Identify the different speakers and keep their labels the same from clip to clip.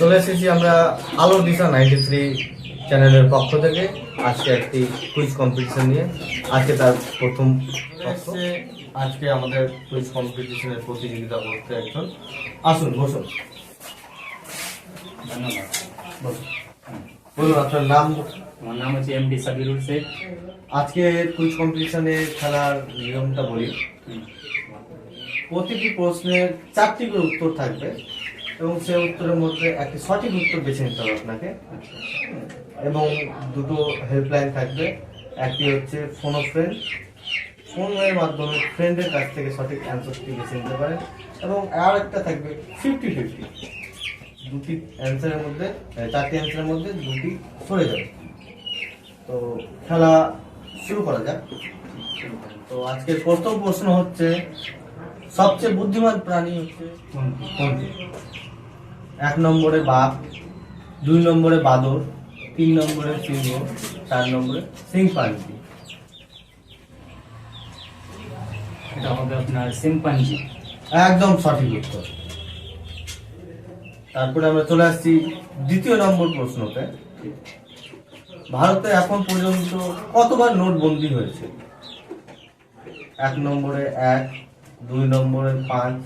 Speaker 1: চলে এসেছি আমরা আলো দিশা নাইনটি থ্রি চ্যানেলের পক্ষ থেকে। আজকে একটি কুইজ কম্পিটিশন নিয়ে। আজকে তার প্রথম আজকে আমাদের কুইজ কম্পিটিশনের প্রতিযোগিতা করতে একজন। আসুন বসুন।
Speaker 2: ধন্যবাদ।
Speaker 1: বসুন। বলুন আপনার নাম?
Speaker 2: আমার নাম হচ্ছে এম ডি সাবিরুল শেখ।
Speaker 1: আজকে কুইজ কম্পিটিশনে খেলার নিয়মটা বলি। প্রতিটি প্রশ্নের চারটি করে উত্তর থাকবে। এবং সে উত্তরের মধ্যে একটি সঠিক উত্তর বেছে নিতে হবে আপনাকে। এবং দুটো হেল্পলাইন থাকবে। একটি হচ্ছে ফোন অফ ফ্রেন্ড ফোনের মাধ্যমে ফ্রেন্ডের কাছ থেকে সঠিক অ্যান্সারটি বেছে নিতে পারেন। এবং আর একটা থাকবে ফিফটি ফিফটি দুটি অ্যান্সারের মধ্যে চারটি অ্যান্সারের মধ্যে দুটি সরে যাবে। তো খেলা শুরু করা যাক। তো আজকের প্রথম প্রশ্ন হচ্ছে, সবচেয়ে বুদ্ধিমান প্রাণী হচ্ছে এক নম্বরে বাঘ, দুই নম্বরে বাদর, তিন নম্বরে সিংহ, চার নম্বরে সিংপাঞ্জি
Speaker 2: এটা হবে আপনার সিম্পাঞ্জি
Speaker 1: একদম সঠিক উত্তর। তারপরে আমরা চলে আসছি দ্বিতীয় নম্বর প্রশ্নতে। ভারতে এখন পর্যন্ত কতবার নোটবন্দি হয়েছে? এক নম্বরে এক, দুই নম্বরে পাঁচ,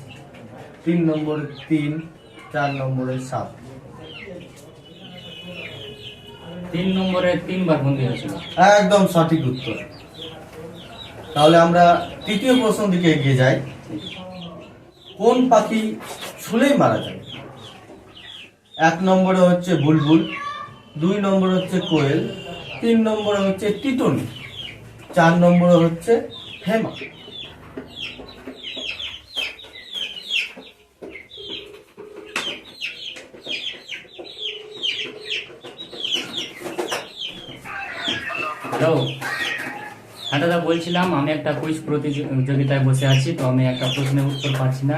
Speaker 1: তিন নম্বরে তিন চার নম্বরে সাত
Speaker 2: তিন নম্বরে তিনবার বন্দি হয়েছিল।
Speaker 1: একদম সঠিক উত্তর। তাহলে আমরা তৃতীয় প্রশ্ন দিকে এগিয়ে যাই। কোন পাখি ছুলেই মারা যায়? এক নম্বরে হচ্ছে বুলবুল, দুই নম্বরে হচ্ছে কোয়েল, তিন নম্বরে হচ্ছে টিটনি, চার নম্বরে হচ্ছে হেমা।
Speaker 2: হ্যালো। হ্যাঁ দাদা, বলছিলাম আমি একটা কুইজ প্রতিযোগিতায় বসে আছি, তো আমি একটা প্রশ্নের উত্তর পাচ্ছি না।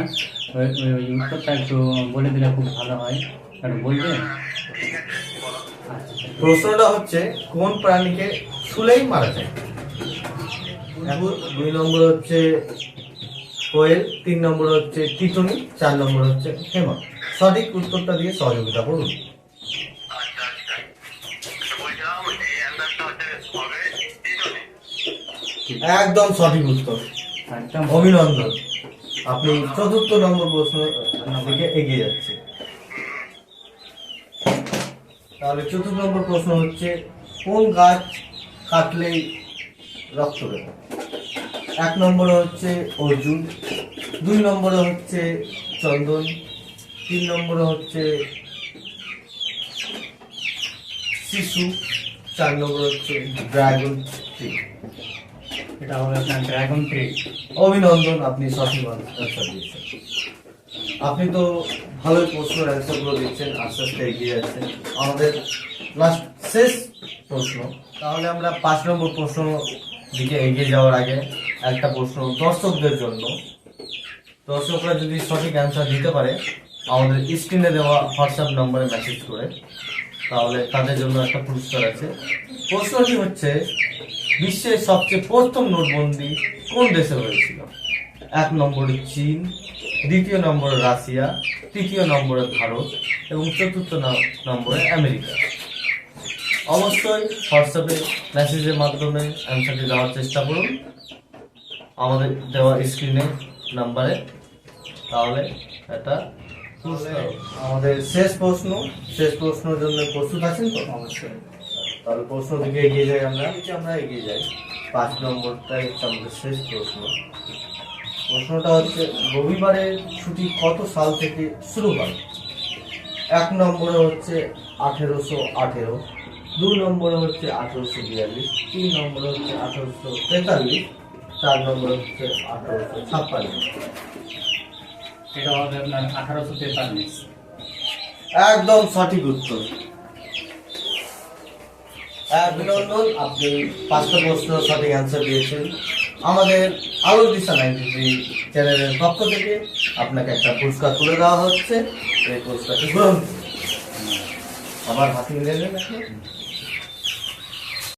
Speaker 2: ওই উত্তরটা একটু বলে দিলে খুব ভালো হয়। একটু বলবে?
Speaker 1: প্রশ্নটা হচ্ছে, কোন প্রাণীকে শুলেই মারা যায়? দুই নম্বর হচ্ছে কোয়েল, তিন নম্বর হচ্ছে টিটনি চার নম্বর হচ্ছে হেমা। সঠিক উত্তরটা দিয়ে সহযোগিতা করুন। একদম সঠিক উত্তর।
Speaker 2: একদম
Speaker 1: অভিনন্দন। আপনি চতুর্থ নম্বর প্রশ্ন দিকে এগিয়ে যাচ্ছে। তাহলে চতুর্থ নম্বর প্রশ্ন হচ্ছে কোন গাছ কাটলেই রক্ত হয়? এক নম্বরে হচ্ছে অর্জুন দুই নম্বরে হচ্ছে চন্দন তিন নম্বরে হচ্ছে শিশু চার নম্বরে হচ্ছে ড্রাগন ট্রি।
Speaker 2: এটা হবে আপনার ড্রাগন ট্রি
Speaker 1: অভিনন্দন, আপনি সঠিক অ্যান্সার দিয়েছেন। আপনি তো ভালোই প্রশ্নের অ্যান্সারগুলো দিচ্ছেন, আস্তে আস্তে এগিয়ে যাচ্ছেন। আমাদের লাস্ট শেষ প্রশ্ন। তাহলে আমরা পাঁচ নম্বর প্রশ্ন দিকে এগিয়ে যাওয়ার আগে একটা প্রশ্ন দর্শকদের জন্য। দর্শকরা যদি সঠিক অ্যান্সার দিতে পারে, আমাদের স্ক্রিনে দেওয়া হোয়াটসঅ্যাপ নম্বরে মেসেজ করে, তাহলে তাদের জন্য একটা পুরস্কার আছে। প্রশ্নটি হচ্ছে বিশ্বের সবচেয়ে প্রথম নোটবন্দি কোন দেশে হয়েছিল? এক নম্বরে চীন দ্বিতীয় নম্বরে রাশিয়া তৃতীয় নম্বরে ভারত এবং চতুর্থ নম্বরে আমেরিকা। অবশ্যই হোয়াটসঅ্যাপে মেসেজের মাধ্যমে অ্যান্সারটি দেওয়ার চেষ্টা করুন। আমাদের দেওয়া স্ক্রিনে নাম্বারে তাহলে এটা আমাদের শেষ প্রশ্ন। শেষ প্রশ্নের জন্য প্রস্তুত আছেন তো?
Speaker 2: অবশ্যই।
Speaker 1: তাহলে প্রশ্ন দিকে এগিয়ে যাই আমরা। নিচে আমরা এগিয়ে যাই পাঁচ নম্বরটাই হচ্ছে আমাদের শেষ প্রশ্ন। প্রশ্নটা হচ্ছে রবিবারের ছুটি কত সাল থেকে শুরু হয়? এক নম্বরে হচ্ছে আঠেরোশো আঠেরো দুই নম্বরে হচ্ছে আঠেরোশো বিয়াল্লিশ তিন নম্বরে হচ্ছে আঠেরোশো তেতাল্লিশ চার নম্বরে হচ্ছে আঠেরোশো ছাপ্পান্ন।
Speaker 2: এটা হবে আপনার আঠারোশো তেতাল্লিশ।
Speaker 1: একদম সঠিক উত্তর। অভিনন্দন আপনি পাঁচটা প্রশ্ন সঠিক অ্যান্সার দিয়েছেন। আমাদের আরও দিশা নাইনটি থ্রি চ্যানেলের পক্ষ থেকে আপনাকে একটা পুরস্কার তুলে দেওয়া হচ্ছে। এই পুরস্কারটি গ্রহণ আবার হাতে নেবেন আপনি।